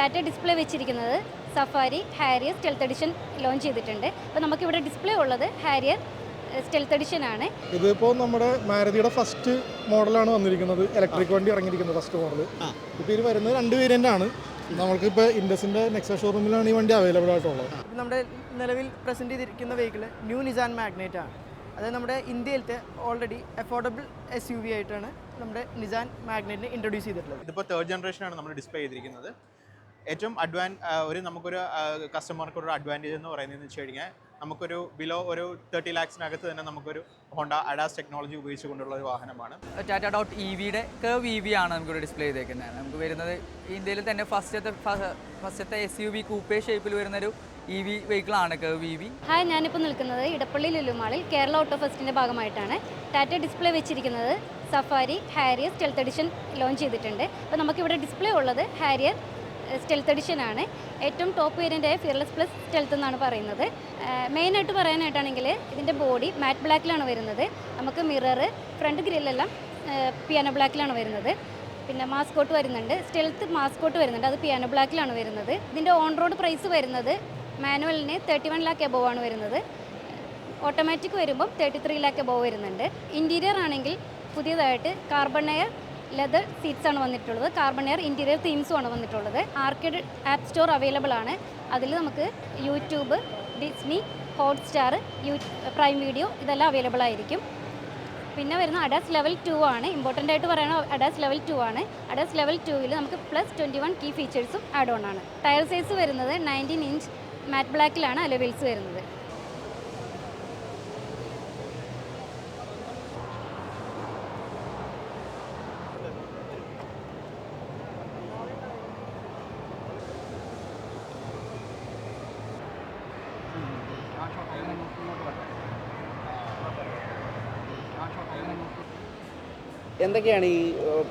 Tata display വെച്ചിരിക്കുന്നത് Safari Harrier stealth edition launch ചെയ്തിട്ടുണ്ട്. അപ്പോൾ നമുക്കിവിടെ ഡിസ്പ്ലേ ഉള്ളത് ഹാരിയർ സ്റ്റെൽത്ത് എഡിഷൻ ആണ്. ഇതിപ്പോൾ നമ്മുടെ മാരുതിയുടെ ഫസ്റ്റ് മോഡലാണ് വന്നിരിക്കുന്നത്. ഇലക്ട്രിക് വണ്ടി ഇറങ്ങിയിരിക്കുന്നത് ഫസ്റ്റ് മോഡൽ ഇപ്പോൾ ഇത് വരുന്നത് രണ്ട് വേരിയന്റ് ആണ്. നമുക്കിപ്പോൾ ഇൻഡസിന്റെ നെക്സ ഷോറൂമിലാണ് ഈ വണ്ടി അവൈലബിൾ ആയിട്ടുള്ളത്. ഇപ്പം നമ്മുടെ നിലവിൽ പ്രസന്റ് ചെയ്തിരിക്കുന്ന വെഹിക്കിൾ ന്യൂ നിസാൻ മാഗ്നേറ്റ് ആണ്. അത് നമ്മുടെ ഇന്ത്യയിലത്തെ already affordable S U V ആയിട്ടാണ് നമ്മുടെ നിസാൻ മാഗ്നറ്റിനെ ഇൻട്രൊഡ്യൂസ് ചെയ്തിട്ടുള്ളത്. ഇതിപ്പോൾ തേർഡ് ജനറേഷനാണ് നമ്മൾ ഡിസ്പ്ലേ ചെയ്തിരിക്കുന്നത്. ഏറ്റവും അഡ്വാൻ ഒരു നമുക്കൊരു കസ്റ്റമർക്ക് ഒരു അഡ്വാന്റേജ് എന്ന് പറയുന്നത് വെച്ച് കഴിഞ്ഞാൽ നമുക്കൊരു ബിലോ ഒരു തേർട്ടി ലാക്സിനകത്ത് തന്നെ നമുക്കൊരു ഹോണ്ട അഡാസ് ടെക്നോളജി ഉപയോഗിച്ചുകൊണ്ടുള്ള ഒരു വാഹനമാണ്. ടാറ്റ ഡോട്ട് ഇ വിയുടെ കേവ് ഇ വി ആണ് നമുക്കിവിടെ ഡിസ്പ്ലേ ചെയ്തേക്കുന്നത്. നമുക്ക് വരുന്നത് ഇന്ത്യയിൽ തന്നെ ഫസ്റ്റത്തെ ഫസ്റ്റത്തെ എസ് യു വി കൂപ്പേ ഷേപ്പിൽ വരുന്നൊരു ഇ വി വെഹിക്കിളാണ് കേവ് ഇ വി ഹായ് ഞാനിപ്പോൾ നിൽക്കുന്നത് ഇടപ്പള്ളി ലുലുമാളിൽ കേരള ഓട്ടോ ഫെസ്റ്റിന്റെ ഭാഗമായിട്ടാണ്. ടാറ്റ ഡിസ്പ്ലേ വെച്ചിരിക്കുന്നത് Safari Harrier stealth edition launch ചെയ്തിട്ടുണ്ട്. അപ്പോൾ നമുക്കിവിടെ ഡിസ്പ്ലേ ഉള്ളത് ഹാരിയർ സ്റ്റെൽത്ത് ആണ് ഏറ്റവും ടോപ്പ് വേരിയന്റായ ഫിയർലെസ് പ്ലസ് സ്റ്റെൽത്ത് എന്നാണ് പറയുന്നത്. മെയിനായിട്ട് പറയാനായിട്ടാണെങ്കിൽ ഇതിന്റെ ബോഡി മാറ്റ് ബ്ലാക്കിലാണ് വരുന്നത്. നമുക്ക് മിറർ ഫ്രണ്ട് ഗ്രില്ലെല്ലാം പിയാനോ ബ്ലാക്കിലാണ് വരുന്നത്. പിന്നെ മാസ്കോട്ട് വരുന്നുണ്ട്. സ്റ്റെൽത്ത് മാസ്കോട്ട് വരുന്നുണ്ട്. അത് പിയാനോ ബ്ലാക്കിലാണ് വരുന്നത്. ഇതിന്റെ ഓൺ റോഡ് പ്രൈസ് വരുന്നത് മാനുവലിന് തേർട്ടി വൺ ലാക്ക് എബോവ് ആണ് വരുന്നത്. ഓട്ടോമാറ്റിക് വരുമ്പം തേർട്ടി ത്രീ ലാക്ക് എബോവ് വരുന്നുണ്ട്. ഇന്റീരിയർ ആണെങ്കിൽ പുതിയതായിട്ട് കാർബൺ എയർ ലെതർ സീറ്റ്സ് ആണ് വന്നിട്ടുള്ളത്. കാർബൺ എയർ ഇന്റീരിയർ തീംസും ആണ് വന്നിട്ടുള്ളത്. ആർക്കേഡ് ആപ്പ് സ്റ്റോർ അവൈലബിൾ ആണ്. അതിൽ നമുക്ക് യൂട്യൂബ് ഡിസ്നി ഹോട്ട്സ്റ്റാർ യൂ പ്രൈം വീഡിയോ ഇതെല്ലാം അവൈലബിൾ ആയിരിക്കും. പിന്നെ വരുന്ന അഡാസ് ലെവൽ ടു ആണ്. ഇമ്പോർട്ടന്റ് ആയിട്ട് പറയുന്നത് അഡാസ് ലെവൽ ടു ആണ്. അഡാസ് ലെവൽ ടുവിൽ നമുക്ക് പ്ലസ് ട്വന്റി വൺ കീ ഫീച്ചേഴ്സും ആഡ് ഓൺ ആണ്. ടയർ സൈസ് വരുന്നത് നയന്റീൻ ഇഞ്ച് മാറ്റ് ബ്ലാക്കിലാണ്. അലവിൽസ് വരുന്നത്. എന്തൊക്കെയാണ് ഈ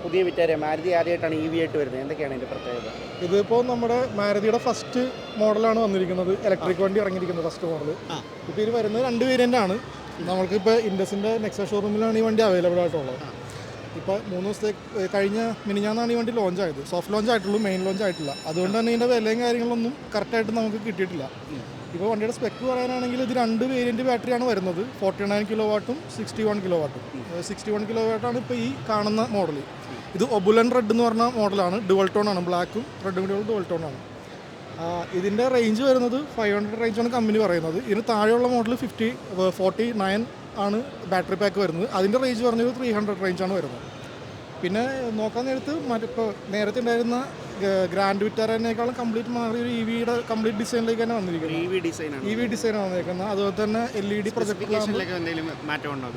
പുതിയ വിറ്റാര? മാരുതി ആദ്യമായിട്ടാണ് ഇ വി ആയിട്ട് വരുന്നത്. എന്തൊക്കെയാണ് ഇതിന്റെ പ്രത്യേകത? ഇതിപ്പോൾ നമ്മുടെ മാരുതിയുടെ ഫസ്റ്റ് മോഡലാണ് വന്നിരിക്കുന്നത്. ഇലക്ട്രിക് വണ്ടി ഇറങ്ങിയിരിക്കുന്നത് ഫസ്റ്റ് മോഡൽ ഇപ്പോൾ ഇത് വരുന്നത് രണ്ട് വേരിയന്റ് ആണ്. നമ്മൾക്കിപ്പോൾ ഇൻഡസിന്റെ നെക്സ ഷോറൂമിലാണ് ഈ വണ്ടി അവൈലബിൾ ആയിട്ടുള്ളത്. ഇപ്പോൾ മൂന്ന് ദിവസത്തെ കഴിഞ്ഞ മിനിഞ്ഞാന്നാണ് ഈ വണ്ടി ലോഞ്ച് ആയത്. സോഫ്റ്റ് ലോഞ്ച് ആയിട്ടുള്ളൂ മെയിൻ ലോഞ്ച് ആയിട്ടില്ല. അതുകൊണ്ട് തന്നെ ഇതിന്റെ വിലയും കാര്യങ്ങളൊന്നും കറക്റ്റായിട്ട് നമുക്ക് കിട്ടിയിട്ടില്ല. ഇപ്പോൾ വണ്ടിയുടെ സ്പെക്ക് പറയാനാണെങ്കിൽ ഇത് രണ്ട് വേരിയന്റ് ബാറ്ററിയാണ് വരുന്നത്. ഫോർട്ടി നയൻ കിലോ വാട്ടും സിക്സ്റ്റി വൺ കിലോ വാട്ടും സിക്സ്റ്റി വൺ കിലോ വാട്ടാണ് ഇപ്പോൾ ഈ കാണുന്ന മോഡൽ ഇത് ഒബുലൻ റെഡ് എന്ന് പറഞ്ഞ മോഡലാണ് ഡുവൽ ടോൺ ആണ്. ബ്ലാക്കും റെഡും കൂടി ഡുവൽ ടോൺ ആണ്. ഇതിന്റെ റേഞ്ച് വരുന്നത് ഫൈവ് ഹൺഡ്രഡ് റേഞ്ചാണ് കമ്പനി പറയുന്നത്. ഇതിന് താഴെയുള്ള മോഡൽ ഫിഫ്റ്റി ഫോർട്ടി നയൻ ആണ് ബാറ്ററി പാക്ക് വരുന്നത്. അതിന്റെ റേഞ്ച് പറഞ്ഞത് ത്രീ ഹൺഡ്രഡ് റേഞ്ചാണ് വരുന്നത്. പിന്നെ നോക്കാൻ നേരത്ത് മറ്റിപ്പോൾ നേരത്തെ ഉണ്ടായിരുന്ന ഗ്രാൻഡ് വിറ്റാറിനേക്കാളും കംപ്ലീറ്റ് മാറി ഒരു ഇ വിയുടെ കംപ്ലീറ്റ് ഡിസൈനിലേക്ക് തന്നെ വന്നിരിക്കുന്നത് ഇ വി ഡിസൈനാണ് ഇ വി ഡിസൈനാണ് വന്നിരിക്കുന്നത്. അതുപോലെ തന്നെ എൽ ഇ ഡി എന്തെങ്കിലും മാറ്റമുണ്ടോ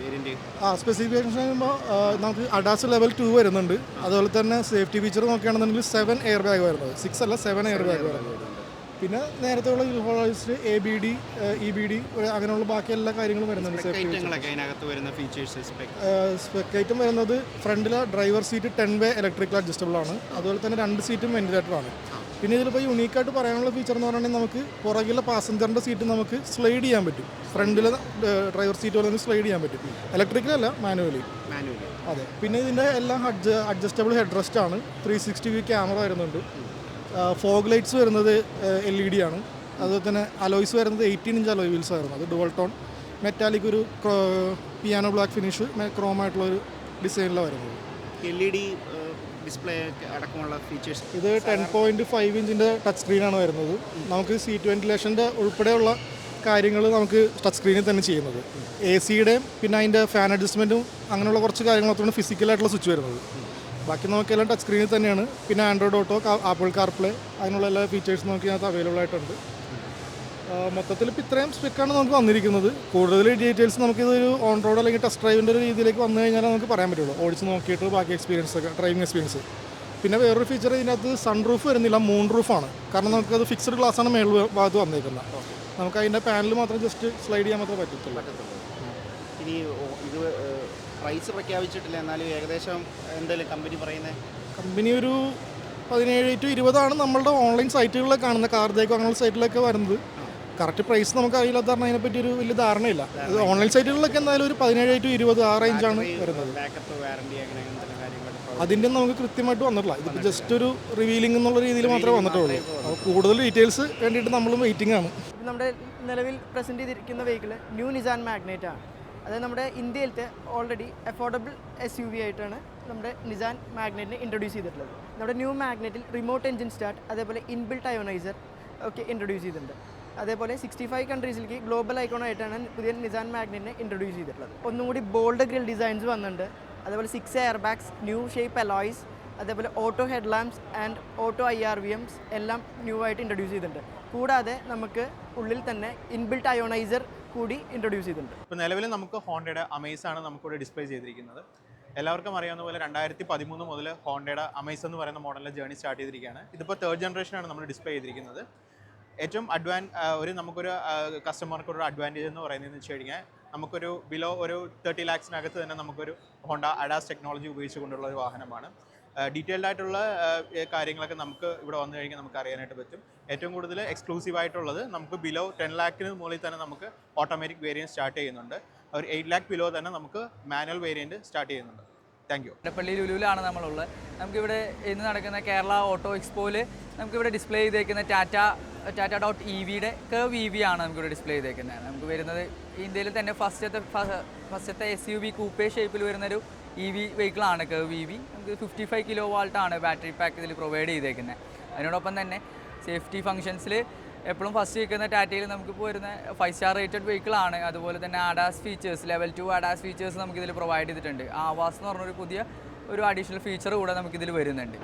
ആ സ്പെസിഫിക്കേഷൻ ചെയ്യുമ്പോൾ നമുക്ക് അഡാസ് ലെവൽ ടു വരുന്നുണ്ട്. അതുപോലെ തന്നെ സേഫ്റ്റി ഫീച്ചർ നോക്കുകയാണെന്നുണ്ടെങ്കിൽ സെവൻ എയർ ബാഗ് വരുന്നത്. സിക്സ് അല്ല സെവൻ എയർ ബാഗ് വരുന്നത്. പിന്നെ നേരത്തെ ഉള്ള യൂഹോളൈസ്ഡ് A B D E B D അങ്ങനെയുള്ള ബാക്കി എല്ലാ കാര്യങ്ങളും വരുന്നുണ്ട് അതിനകത്ത് വരുന്ന ഫീച്ചേഴ്സ് സ്പെക് സ്പെക്കൈറ്റം വരുന്നത് ഫ്രണ്ടിലെ driver seat ten way electrical adjustable ആണ്. അതുപോലെ തന്നെ രണ്ട് സീറ്റും വെന്റിലേറ്റർ ആണ്. പിന്നെ ഇതിലിപ്പോൾ യൂണീക്കായിട്ട് പറയാനുള്ള ഫീച്ചർ എന്ന് പറഞ്ഞാൽ നമുക്ക് പുറകിലെ പാസഞ്ചറിന്റെ സീറ്റ് നമുക്ക് സ്ലൈഡ് ചെയ്യാൻ പറ്റും. ഫ്രണ്ടിലെ ഡ്രൈവർ സീറ്റ് പോലെ തന്നെ സ്ലൈഡ് ചെയ്യാൻ പറ്റും. ഇലക്ട്രിക്കലല്ല മാനുവലി മാനുവലി അതെ. പിന്നെ ഇതിന്റെ എല്ലാം അഡ്ജ അഡ്ജസ്റ്റബിൾ ഹെഡ് റെസ്റ്റ് ആണ്. ത്രീ സിക്സ്റ്റി വി ക്യാമറ വരുന്നുണ്ട്. ഫോഗ് ലൈറ്റ്സ് വരുന്നത് എൽ ഇ ഡി ആണ്. അതുപോലെ തന്നെ അലോയ്സ് വരുന്നത് എയ്റ്റീൻ ഇഞ്ച് അലോയ് വീൽസ് ആയിരുന്നു അത് ഡുവൽ ടോൺ മെറ്റാലിക് ഒരു പിയാനോ ബ്ലാക്ക് ഫിനിഷ് ക്രോം ആയിട്ടുള്ള ഒരു ഡിസൈനിലാണ് വരുന്നത്. എൽ ഇ ഡി ഡിസ്പ്ലേ അടക്കമുള്ള ഫീച്ചേഴ്സ് ഇത് ടെൻ പോയിന്റ് ഫൈവ് ഇഞ്ചിന്റെ ടച്ച് സ്ക്രീനാണ് വരുന്നത്. നമുക്ക് സീറ്റ് വെന്റിലേഷന്റെ ഉൾപ്പെടെയുള്ള കാര്യങ്ങൾ നമുക്ക് ടച്ച് സ്ക്രീനിൽ തന്നെ ചെയ്യുന്നത്. എ സിയുടെയും പിന്നെ അതിന്റെ ഫാൻ അഡ്ജസ്റ്റ്മെന്റും അങ്ങനെയുള്ള കുറച്ച് കാര്യങ്ങൾ മാത്രമാണ് ഫിസിക്കലായിട്ടുള്ള സ്വിച്ച് വരുന്നത്. ബാക്കി നോക്കിയാലും ടച്ച് സ്ക്രീനിൽ തന്നെയാണ്. പിന്നെ ആൻഡ്രോയിഡ് ഓട്ടോ ആപ്പിൾ കാർപ്ലേ അതിനുള്ള എല്ലാ ഫീച്ചേഴ്സും നോക്കി അതിനകത്ത് അവൈലബിൾ ആയിട്ടുണ്ട്. മൊത്തത്തിൽ ഇപ്പോൾ ഇത്രയും സ്പെക്കാണ് നമുക്ക് വന്നിരിക്കുന്നത്. കൂടുതൽ ഡീറ്റെയിൽസ് നമുക്കിതൊരു ഓൺ റോഡ് അല്ലെങ്കിൽ ടെസ്റ്റ് ഡ്രൈവിന്റെ ഒരു രീതിയിലേക്ക് വന്നു കഴിഞ്ഞാൽ നമുക്ക് പറയാൻ പറ്റുള്ളൂ. ഓടിച്ച് നോക്കിയിട്ട് ബാക്കി എക്സ്പീരിയൻസ് ഒക്കെ ഡ്രൈവിംഗ് എക്സ്പീരിയൻസ് പിന്നെ വേറൊരു ഫീച്ചർ ഇതിനകത്ത് സൺ റൂഫ് വരുന്നില്ല മൂൺ റൂഫാണ് കാരണം നമുക്കത് ഫിക്സഡ് ഗ്ലാസ്സാണ് മേളിൽ ഭാഗത്ത് വന്നേക്കുന്നത്. നമുക്ക് അതിന്റെ പാനൽ മാത്രം ജസ്റ്റ് സ്ലൈഡ് ചെയ്യാൻ മാത്രമേ പറ്റത്തുള്ളൂ. ഇനി ഇത് പ്രൈസ് പ്രഖ്യാപിച്ചിട്ടില്ല. എന്നാലും ഏകദേശം എന്തെങ്കിലും കമ്പനി പറയുന്നത് കമ്പനി ഒരു പതിനേഴ് ടു ഇരുപതാണ് നമ്മളുടെ ഓൺലൈൻ സൈറ്റുകളിലൊക്കെ കാണുന്ന കാർദേക്കോ അങ്ങനെയുള്ള സൈറ്റിലൊക്കെ വരുന്നത്. കറക്റ്റ് പ്രൈസ് നമുക്ക് അറിയില്ലാത്ത കാരണം അതിനെപ്പറ്റി ഒരു വലിയ ധാരണയില്ല. ഓൺലൈൻ സൈറ്റുകളിലൊക്കെ എന്തായാലും ഒരു പതിനേഴ് ടു ഇരുപത് ആ റേഞ്ചാണ് വരുന്നത്. ബാക്കപ്പ് വാറണ്ടി അങ്ങനെ എന്തെങ്കിലും കാര്യങ്ങളൊക്കെ അതിന്റെ നമുക്ക് കൃത്യമായിട്ട് വന്നിട്ടില്ല. ഇതിപ്പോൾ ജസ്റ്റ് ഒരു റിവീലിംഗ് എന്നുള്ള രീതിയിൽ മാത്രമേ വന്നിട്ടുള്ളൂ. അപ്പോൾ കൂടുതൽ ഡീറ്റെയിൽസ് വേണ്ടിയിട്ട് നമ്മളും വെയിറ്റിംഗ് ആണ്. നമ്മുടെ നിലവിൽ പ്രസന്റ് ചെയ്തിരിക്കുന്ന വെഹിക്കിൾ ന്യൂ നിസാൻ മാഗ്നേറ്റ് ആണ്. അത് നമ്മുടെ ഇന്ത്യയിലത്തെ already affordable S U V ആയിട്ടാണ് നമ്മുടെ നിസാൻ മാഗ്നറ്റിനെ ഇൻട്രൊഡ്യൂസ് ചെയ്തിട്ടുള്ളത്. നമ്മുടെ ന്യൂ മാഗ്നറ്റിൽ റിമോട്ട് എഞ്ചിൻ സ്റ്റാർട്ട് അതേപോലെ ഇൻബിൽട്ട് അയോണൈസർ ഒക്കെ ഇൻട്രൊഡ്യൂസ് ചെയ്തിട്ടുണ്ട്. അതേപോലെ സിക്സ്റ്റി ഫൈവ് കൺട്രീസിലേക്ക് ഗ്ലോബൽ ഐക്കോൺ ആയിട്ടാണ് പുതിയ നിസാൻ മാഗ്നറ്റിനെ ഇൻട്രൊഡ്യൂസ് ചെയ്തിട്ടുള്ളത്. ഒന്നും കൂടി ബോൾഡ് ഗ്രിൽ ഡിസൈൻസ് വന്നിട്ടുണ്ട്. അതേപോലെ six airbags new shape alloys അതേപോലെ auto headlamps and auto I R V Ms എല്ലാം ന്യൂ ആയിട്ട് ഇൻട്രൊഡ്യൂസ് ചെയ്തിട്ടുണ്ട്. കൂടാതെ നമുക്ക് ഉള്ളിൽ തന്നെ ഇൻബിൽട്ട് അയോണൈസർ കൂടി ഇൻട്രൊഡ്യൂസ് ചെയ്തിട്ടുണ്ട്. ഇപ്പോൾ നിലവിൽ നമുക്ക് ഹോണ്ടയുടെ അമേസ് ആണ് നമുക്കിവിടെ ഡിസ്പ്ലേ ചെയ്തിരിക്കുന്നത്. എല്ലാവർക്കും അറിയാവുന്ന പോലെ രണ്ടായിരത്തി പതിമൂന്ന് മുതൽ ഹോണ്ടയുടെ അമേസ് എന്ന് പറയുന്ന മോഡലിലെ ജേർണി സ്റ്റാർട്ട് ചെയ്തിരിക്കുകയാണ്. ഇതിപ്പോൾ തേർഡ് ജനറേഷനാണ് നമ്മൾ ഡിസ്പ്ലേ ചെയ്തിരിക്കുന്നത്. ഏറ്റവും അഡ്വാൻ ഒരു നമുക്കൊരു കസ്റ്റമർക്ക് ഒരു അഡ്വാന്റേജ് എന്ന് പറയുന്നത് വെച്ച് കഴിഞ്ഞാൽ നമുക്കൊരു ബിലോ ഒരു തേർട്ടി ലാക്സിനകത്ത് തന്നെ നമുക്കൊരു ഹോണ്ട അഡാസ് ടെക്നോളജി ഉപയോഗിച്ചുകൊണ്ടുള്ള ഒരു വാഹനമാണ്. ഡീറ്റെയിൽഡ് ആയിട്ടുള്ള കാര്യങ്ങളൊക്കെ നമുക്ക് ഇവിടെ വന്നു കഴിഞ്ഞാൽ നമുക്ക് അറിയാനായിട്ട് പറ്റും. ഏറ്റവും കൂടുതൽ എക്സ്ക്ലൂസീവ് ആയിട്ടുള്ളത് നമുക്ക് ബിലോ ടെൻ ലാക്കിന് മുകളിൽ തന്നെ നമുക്ക് ഓട്ടോമാറ്റിക് വേരിയന്റ് സ്റ്റാർട്ട് ചെയ്യുന്നുണ്ട്. ഒരു എയ്റ്റ് ലാക്ക് ബിലോ തന്നെ നമുക്ക് മാനുവൽ വേരിയന്റ് സ്റ്റാർട്ട് ചെയ്യുന്നുണ്ട്. താങ്ക് യു ഇടപ്പള്ളി ലുലുവിലാണ് നമ്മളുള്ളത്. നമുക്കിവിടെ ഇന്ന് നടക്കുന്ന കേരള ഓട്ടോ എക്സ്പോയിൽ നമുക്കിവിടെ ഡിസ്പ്ലേ ചെയ്തേക്കുന്ന ടാറ്റ ടാറ്റ ഡോട്ട് ഇ വിയുടെ കേവ് ഇ വി ആണ് നമുക്കിവിടെ ഡിസ്പ്ലേ ചെയ്തേക്കുന്നത്. നമുക്ക് വരുന്നത് ഇന്ത്യയിൽ തന്നെ ഫസ്റ്റത്തെ ഫസ്റ്റത്തെ എസ് യു വി കൂപ്പേ ഷേപ്പിൽ വരുന്നൊരു ഇ വി വെഹിക്കിളാണ് കേവ് ഇ വി നമുക്ക് ഫിഫ്റ്റി ഫൈവ് കിലോ വാൾട്ടാണ് ബാറ്ററി പാക്ക് ഇതിൽ പ്രൊവൈഡ് ചെയ്തേക്കുന്നത് അതിനോടൊപ്പം തന്നെ സേഫ്റ്റി ഫംഗ്ഷൻസിൽ എപ്പോഴും ഫസ്റ്റ് നിൽക്കുന്ന ടാറ്റയിൽ നമുക്കിപ്പോൾ വരുന്ന ഫൈവ് സ്റ്റാർ റേറ്റഡ് വെഹിക്കിളാണ് അതുപോലെ തന്നെ ADAS features level two ADAS features നമുക്കിതിൽ പ്രൊവൈഡ് ചെയ്തിട്ടുണ്ട്. ആവാസ് എന്ന് പറഞ്ഞൊരു പുതിയ ഒരു അഡീഷണൽ ഫീച്ചർ കൂടെ നമുക്കിതിൽ വരുന്നുണ്ട്.